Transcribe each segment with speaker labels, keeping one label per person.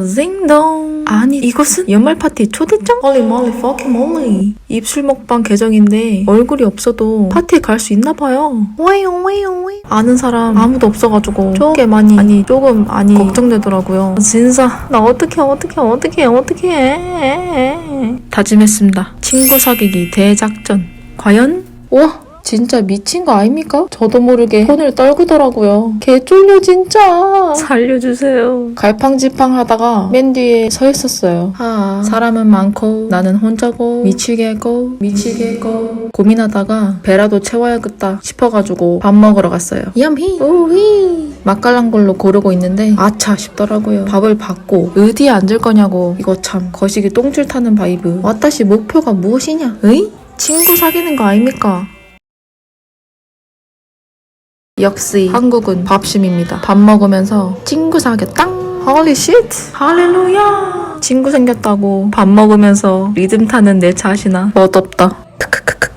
Speaker 1: 징동. 아니 이것은 연말 파티 초대장? Holy moly fucking moly 입술 먹방 계정인데 얼굴이 없어도 파티에 갈 수 있나 봐요. 왜요 왜요 왜? 아는 사람 아무도 없어가지고 조금 많이 아니 조금 많이 걱정되더라고요. 진짜 나 어떡해 어떡해 어떡해 어떡해. 다짐했습니다. 친구 사귀기 대작전. 과연? 와 진짜 미친 거 아닙니까? 저도 모르게 손을 떨구더라고요. 개 쫄려 진짜. 살려주세요. 갈팡질팡 하다가 맨 뒤에 서 있었어요. 아, 사람은 많고 나는 혼자고 미치겠고 미치겠고 고민하다가 배라도 채워야겠다 싶어가지고 밥 먹으러 갔어요. 얌히 우휘 맛깔난 걸로 고르고 있는데 아차 싶더라고요. 밥을 받고 어디에 앉을 거냐고 이거 참 거시기 똥줄 타는 바이브. 와타시 목표가 무엇이냐? 에이? 친구 사귀는 거 아닙니까? 역시 한국은 밥심입니다. 밥 먹으면서 친구 사귀었다. Holy shit! 할렐루야! 친구 생겼다고 밥 먹으면서 리듬 타는 내 자신아 멋없다.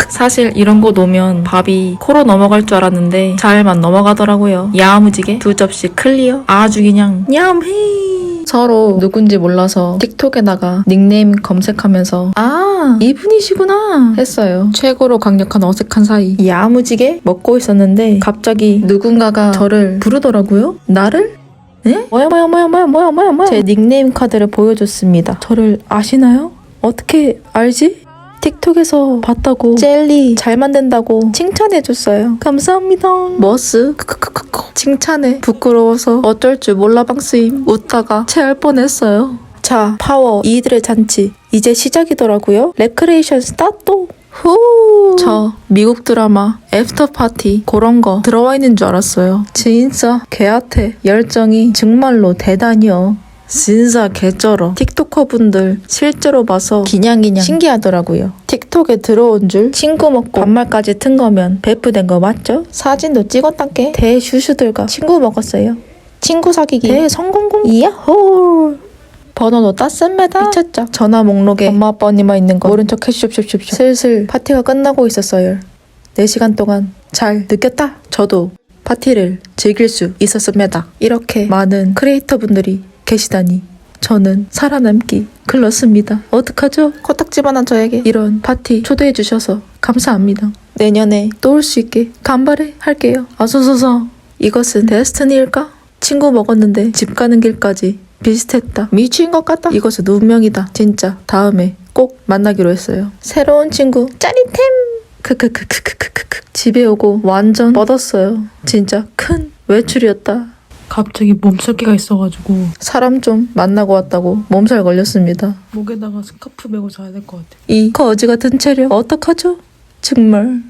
Speaker 1: 사실 이런 거 놓으면 밥이 코로 넘어갈 줄 알았는데 잘만 넘어가더라고요. 야무지게 두 접시 클리어. 아주 그냥 냠히. 서로 누군지 몰라서 틱톡에다가 닉네임 검색하면서 아 이분이시구나 했어요. 최고로 강력한 어색한 사이. 야무지게 먹고 있었는데 갑자기 누군가가 저를 부르더라고요. 나를? 에? 뭐야 뭐야 뭐야 뭐야 뭐야 뭐야 뭐야 제 닉네임 카드를 보여줬습니다. 저를 아시나요? 어떻게 알지? 틱톡에서 봤다고 젤리 잘 만든다고 칭찬해줬어요. 감사합니다. 머스 크크크크크 칭찬해 부끄러워서 어쩔 줄 몰라 방스임 웃다가 체할 뻔했어요. 자 파워 이들의 잔치 이제 시작이더라고요. 레크레이션 스타트. 후. 저 미국 드라마 애프터 파티 그런 거 들어와 있는 줄 알았어요. 진짜 개한테 열정이 정말로 대단히요. 진짜 개쩔어. 틱토커 분들 실제로 봐서 기냥기냥 신기하더라고요. 틱톡에 들어온 줄 친구 먹고 반말까지 튼 거면 배프된 거 맞죠? 사진도 찍었단게 대슈슈들과 친구 먹었어요. 친구 사귀기 대성공공 이야호 번호도 땄습니다. 미쳤죠? 전화 목록에 엄마 아빠 언니만 있는 거 모른 척 해주십시오. 슬슬 파티가 끝나고 있었어요. 4시간 동안 잘 느꼈다. 저도 파티를 즐길 수 있었습니다. 이렇게 많은 크리에이터 분들이 계시다니 저는 살아남기 글렀습니다. 어떡하죠? 코딱지만한 저에게 이런 파티 초대해 주셔서 감사합니다. 내년에 또 올 수 있게 간발해 할게요. 아소소서 이것은 데스티니일까? 친구 먹었는데 집 가는 길까지 비슷했다. 미친 것 같다. 이것은 운명이다. 진짜 다음에 꼭 만나기로 했어요. 새로운 친구 짜릿템. 크크크크크크크 집에 오고 완전 뻗었어요. 진짜 큰 외출이었다.
Speaker 2: 갑자기 몸살기가 있어가지고
Speaker 1: 사람 좀 만나고 왔다고 몸살 걸렸습니다.
Speaker 2: 목에다가 스카프 메고 자야 될 것 같아.
Speaker 1: 이 거지 같은 체력 어떡하죠? 정말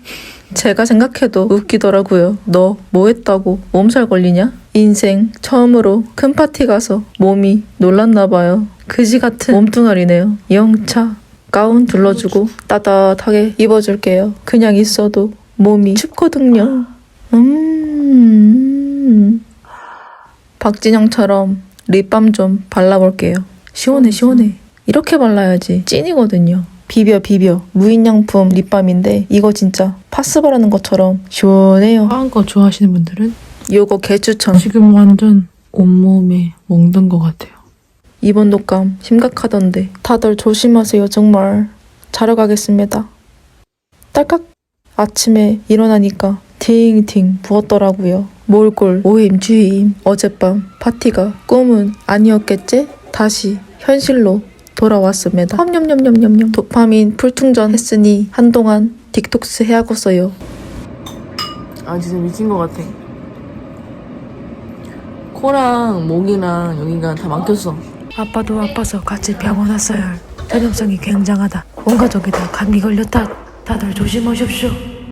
Speaker 1: 제가 생각해도 웃기더라고요. 너 뭐 했다고 몸살 걸리냐? 인생 처음으로 큰 파티 가서 몸이 놀랐나 봐요. 그지 같은 몸뚱아리네요. 영차 가운 둘러주고 따뜻하게 입어줄게요. 그냥 있어도 몸이 춥거든요. 음. 박진영처럼 립밤 좀 발라볼게요. 시원해 시원해. 이렇게 발라야지 찐이거든요. 비벼 비벼 무인양품 립밤인데 이거 진짜 파스 바르는 것처럼 시원해요.
Speaker 2: 빠은 거 좋아하시는 분들은
Speaker 1: 요거 개추천.
Speaker 2: 지금 완전 온몸에 멍든 것 같아요.
Speaker 1: 이번 독감 심각하던데 다들 조심하세요 정말. 자러 가겠습니다. 딸깍 아침에 일어나니까 팅팅 부었더라고요. 몰골 오임 주임 어젯밤 파티가 꿈은 아니었겠지? 다시 현실로 돌아왔습니다. 험념념념념념 도파민 풀충전 했으니 한동안 딕톡스 해야겠어요.
Speaker 2: 아 진짜 미친 것 같아. 코랑 목이랑 여기가 다 막혔어.
Speaker 3: 아빠도 아파서 같이 병원 왔어요. 전염성이 굉장하다. 온 가족이 다 감기 걸렸다. 다들 조심하십시오.